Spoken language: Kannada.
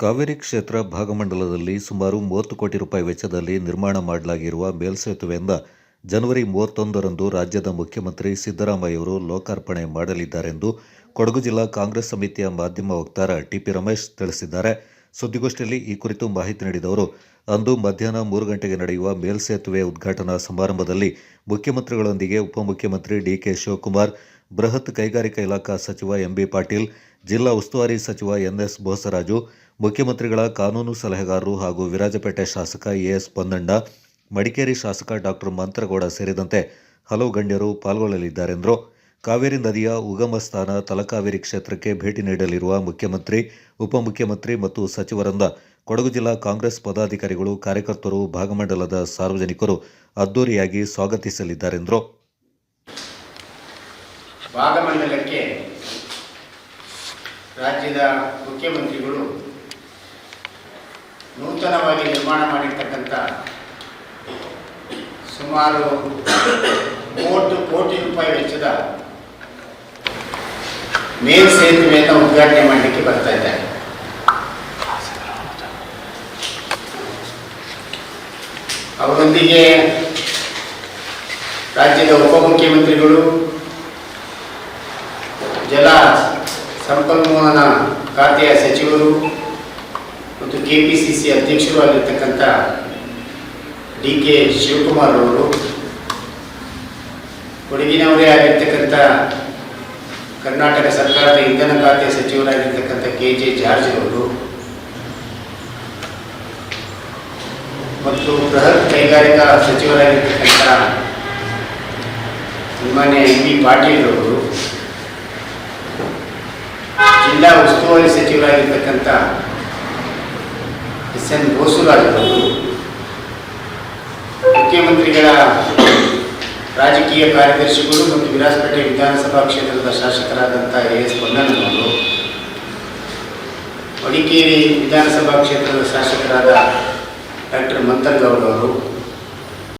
ಕಾವೇರಿ ಕ್ಷೇತ್ರ ಭಾಗಮಂಡಲದಲ್ಲಿ ಸುಮಾರು ಮೂವತ್ತು ಕೋಟಿ ರೂಪಾಯಿ ವೆಚ್ಚದಲ್ಲಿ ನಿರ್ಮಾಣ ಮಾಡಲಾಗಿರುವ ಮೇಲ್ಸೇತುವೆಯಿಂದ ಜನವರಿ ಮೂವತ್ತೊಂದರಂದು ರಾಜ್ಯದ ಮುಖ್ಯಮಂತ್ರಿ ಸಿದ್ದರಾಮಯ್ಯವರು ಲೋಕಾರ್ಪಣೆ ಮಾಡಲಿದ್ದಾರೆಂದು ಕೊಡಗು ಜಿಲ್ಲಾ ಕಾಂಗ್ರೆಸ್ ಸಮಿತಿಯ ಮಾಧ್ಯಮ ವಕ್ತಾರ ಟಿಪಿ ರಮೇಶ್ ತಿಳಿಸಿದ್ದಾರೆ. ಸುದ್ದಿಗೋಷ್ಠಿಯಲ್ಲಿ ಈ ಕುರಿತು ಮಾಹಿತಿ ನೀಡಿದವರು, ಅಂದು ಮಧ್ಯಾಹ್ನ ಮೂರು ಗಂಟೆಗೆ ನಡೆಯುವ ಮೇಲ್ಸೇತುವೆ ಉದ್ಘಾಟನಾ ಸಮಾರಂಭದಲ್ಲಿ ಮುಖ್ಯಮಂತ್ರಿಗಳೊಂದಿಗೆ ಉಪಮುಖ್ಯಮಂತ್ರಿ ಡಿಕೆ ಶಿವಕುಮಾರ್, ಬೃಹತ್ ಕೈಗಾರಿಕಾ ಇಲಾಖಾ ಸಚಿವ ಎಂಬಿ ಪಾಟೀಲ್ ಜಿಲ್ಲಾ ಉಸ್ತುವಾರಿ ಸಚಿವ ಎನ್ಎಸ್ ಬೋಸರಾಜು ಮುಖ್ಯಮಂತ್ರಿಗಳ ಕಾನೂನು ಸಲಹೆಗಾರರು ಹಾಗೂ ವಿರಾಜಪೇಟೆ ಶಾಸಕ ಎಎಸ್ ಪೊನ್ನಂಡ, ಮಡಿಕೇರಿ ಶಾಸಕ ಡಾಕ್ಟರ್ ಮಂತ್ರಗೌಡ ಸೇರಿದಂತೆ ಹಲವು ಗಣ್ಯರು ಪಾಲ್ಗೊಳ್ಳಲಿದ್ದಾರೆಂದರು. ಕಾವೇರಿ ನದಿಯ ಉಗಮ ಸ್ಥಾನ ತಲಕಾವೇರಿ ಕ್ಷೇತ್ರಕ್ಕೆ ಭೇಟಿ ನೀಡಲಿರುವ ಮುಖ್ಯಮಂತ್ರಿ, ಉಪಮುಖ್ಯಮಂತ್ರಿ ಮತ್ತು ಸಚಿವರಂದ ಕೊಡಗು ಜಿಲ್ಲಾ ಕಾಂಗ್ರೆಸ್ ಪದಾಧಿಕಾರಿಗಳು ಕಾರ್ಯಕರ್ತರು ಭಾಗಮಂಡಲದ ಸಾರ್ವಜನಿಕರು ಅದ್ದೂರಿಯಾಗಿ ಸ್ವಾಗತಿಸಲಿದ್ದಾರೆಂದರು. ಭಾಗಮಂಡಲಕ್ಕೆ ರಾಜ್ಯದ ಮುಖ್ಯಮಂತ್ರಿಗಳು ನೂತನವಾಗಿ ನಿರ್ಮಾಣ ಮಾಡಿರ್ತಕ್ಕಂಥ ಸುಮಾರು ಮೂವತ್ತು ಕೋಟಿ ರೂಪಾಯಿ ವೆಚ್ಚದ ಮೇಲ್ ಸೇತುವೆಯನ್ನು ಉದ್ಘಾಟನೆ ಮಾಡಲಿಕ್ಕೆ ಬರ್ತಾ ಇದ್ದಾರೆ. ಅವರೊಂದಿಗೆ ರಾಜ್ಯದ ಉಪಮುಖ್ಯಮಂತ್ರಿಗಳು ಸಂಪನ್ಮೂಲನ ಖಾತೆಯ ಸಚಿವರು ಮತ್ತು ಕೆ ಪಿ ಸಿ ಸಿ ಅಧ್ಯಕ್ಷರು ಆಗಿರ್ತಕ್ಕಂಥ ಡಿ ಕೆ ಶಿವಕುಮಾರ್ ಅವರು, ಕೊಡಗಿನವರೇ ಆಗಿರ್ತಕ್ಕಂಥ ಕರ್ನಾಟಕ ಸರ್ಕಾರದ ಇಂಧನ ಖಾತೆ ಸಚಿವರಾಗಿರ್ತಕ್ಕಂಥ ಕೆ ಜೆ ಜಾರ್ಜ್ ಅವರು ಮತ್ತು ಬೃಹತ್ ಕೈಗಾರಿಕಾ ಸಚಿವರಾಗಿರ್ತಕ್ಕಂಥ ಸನ್ಮಾನ್ಯ ಎಂ ಬಿ ಪಾಟೀಲ್ ಅವರು ಜಿಲ್ಲಾ ಉಸ್ತುವಾರಿ ಸಚಿವರಾಗಿರ್ತಕ್ಕಂಥ ಎಸ್ ಎನ್ ಬೋಸುರಾಜ್ ಅವರು, ಮುಖ್ಯಮಂತ್ರಿಗಳ ರಾಜಕೀಯ ಕಾರ್ಯದರ್ಶಿಗಳು ಮತ್ತು ವಿರಾಜಪೇಟೆ ವಿಧಾನಸಭಾ ಕ್ಷೇತ್ರದ ಶಾಸಕರಾದಂಥ ಎ ಎಸ್ ಪೊನ್ನಣ್ಣನವರು ಮಡಿಕೇರಿ ವಿಧಾನಸಭಾ ಕ್ಷೇತ್ರದ ಶಾಸಕರಾದ ಡಾಕ್ಟರ್ ಮಂತರ್ಗೌಡ್ ಅವರು